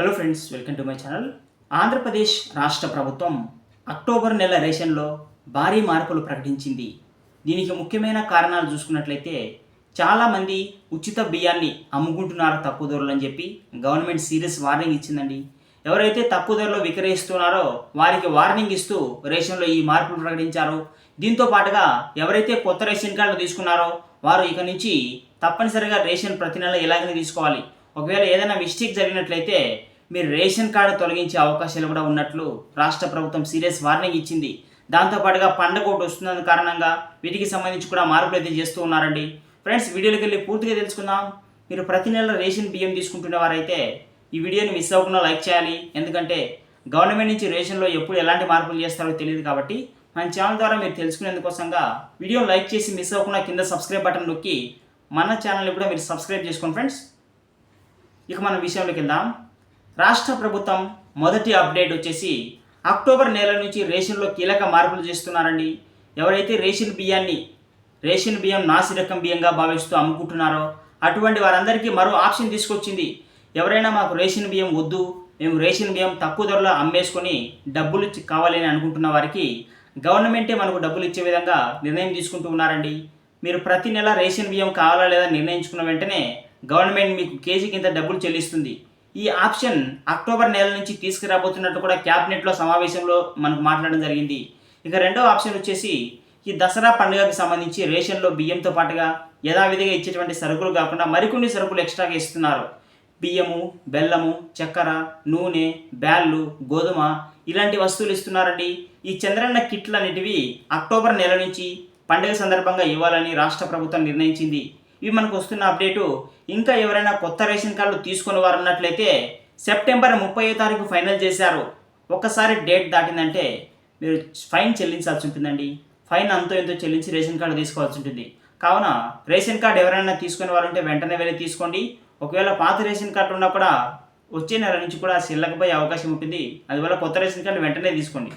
Hello friends welcome to my channel Andhra Pradesh రాష్ట్ర ప్రభుత్వం October నెల రేషన్లో భారీ మార్పులు ప్రకటించింది. దీనికి ముఖ్యమైన కారణాలు చూసుకున్నట్లయితే చాలామంది ఉచిత బియ్యాన్ని అమ్ముకుంటున్నారు తక్కువ ధరలు అని చెప్పి గవర్నమెంట్ సీరియస్ వార్నింగ్ ఇచ్చిందండి. ఎవరైతే తక్కువ ధరలో విక్రయిస్తున్నారో వారికి వార్నింగ్ ఇస్తూ రేషన్లో ఈ మార్పులు ప్రకటించారు. దీంతో పాటుగా ఎవరైతే కొత్త రేషన్ కార్డులు తీసుకున్నారో వారు ఇక నుంచి తప్పనిసరిగా రేషన్ ప్రతి నెల ఎలాగైనా తీసుకోవాలి. ఒకవేళ ఏదైనా మిస్టేక్ జరిగినట్లయితే మీరు రేషన్ కార్డు తొలగించే అవకాశాలు కూడా ఉన్నట్లు రాష్ట్ర ప్రభుత్వం సీరియస్ వార్నింగ్ ఇచ్చింది. దాంతోపాటుగా పండగ ఒకటి వస్తున్న కారణంగా వీటికి సంబంధించి కూడా మార్పులు అయితే చేస్తూ ఉన్నారండి. ఫ్రెండ్స్ వీడియోలోకి వెళ్ళి పూర్తిగా తెలుసుకుందాం. మీరు ప్రతి నెల రేషన్ బియ్యం తీసుకుంటున్న వారైతే ఈ వీడియోని మిస్ అవ్వకుండా లైక్ చేయాలి. ఎందుకంటే గవర్నమెంట్ నుంచి రేషన్లో ఎప్పుడు ఎలాంటి మార్పులు చేస్తారో తెలియదు కాబట్టి మన ఛానల్ ద్వారా మీరు తెలుసుకునేందుకోసంగా వీడియో లైక్ చేసి మిస్ అవ్వకుండా కింద సబ్స్క్రైబ్ బటన్ నొక్కి మన ఛానల్ని కూడా మీరు సబ్స్క్రైబ్ చేసుకోండి ఫ్రెండ్స్. ఇక మనం విషయంలోకి వెళ్దాం. రాష్ట్ర ప్రభుత్వం మొదటి అప్డేట్ వచ్చేసి అక్టోబర్ నెల నుంచి రేషన్లో కీలక మార్పులు చేస్తున్నారండి. ఎవరైతే రేషన్ బియ్యాన్ని రేషన్ బియ్యం నాసిరకం బియ్యంగా భావిస్తూ అమ్ముకుంటున్నారో అటువంటి వారందరికీ మరో ఆప్షన్ తీసుకొచ్చింది. ఎవరైనా మాకు రేషన్ బియ్యం వద్దు మేము రేషన్ బియ్యం తక్కువ ధరలో అమ్మేసుకొని డబ్బులు కావాలని అనుకుంటున్న వారికి గవర్నమెంటే మనకు డబ్బులు ఇచ్చే విధంగా నిర్ణయం తీసుకుంటూ ఉన్నారండి. మీరు ప్రతి నెల రేషన్ బియ్యం కావాలా లేదా నిర్ణయించుకున్న వెంటనే గవర్నమెంట్ మీకు కేజీకి ఇంత డబ్బులు చెల్లిస్తుంది. ఈ ఆప్షన్ అక్టోబర్ నెల నుంచి తీసుకురాబోతున్నట్టు కూడా క్యాబినెట్లో సమావేశంలో మనకు మాట్లాడడం జరిగింది. ఇక రెండో ఆప్షన్ వచ్చేసి ఈ దసరా పండుగకి సంబంధించి రేషన్లో బియ్యంతో పాటుగా యథావిధిగా ఇచ్చేటువంటి సరుకులు కాకుండా మరికొన్ని సరుకులు ఎక్స్ట్రాగా ఇస్తున్నారు. బియ్యము బెల్లము చక్కెర నూనె బ్యాళ్ళు గోధుమ ఇలాంటి వస్తువులు ఇస్తున్నారండి. ఈ చంద్రన్న కిట్లు అనేటివి అక్టోబర్ నెల నుంచి పండుగ సందర్భంగా ఇవ్వాలని రాష్ట్ర ప్రభుత్వం నిర్ణయించింది. ఇవి మనకు వస్తున్న అప్డేటు. ఇంకా ఎవరైనా కొత్త రేషన్ కార్డులు తీసుకుని వారు ఉన్నట్లయితే సెప్టెంబర్ ముప్పై తారీఖు ఫైనల్ చేశారు. ఒక్కసారి డేట్ దాటిందంటే మీరు ఫైన్ చెల్లించాల్సి ఉంటుందండి. ఫైన్ అంతో ఎంతో చెల్లించి రేషన్ కార్డు తీసుకోవాల్సి ఉంటుంది. కావున రేషన్ కార్డు ఎవరైనా తీసుకునే వారు ఉంటే వెంటనే వెళ్ళి తీసుకోండి. ఒకవేళ పాత రేషన్ కార్డు ఉన్నా కూడా వచ్చే నెల నుంచి కూడా సిల్లకపోయే అవకాశం ఉంటుంది. అందువల్ల కొత్త రేషన్ కార్డు వెంటనే తీసుకోండి.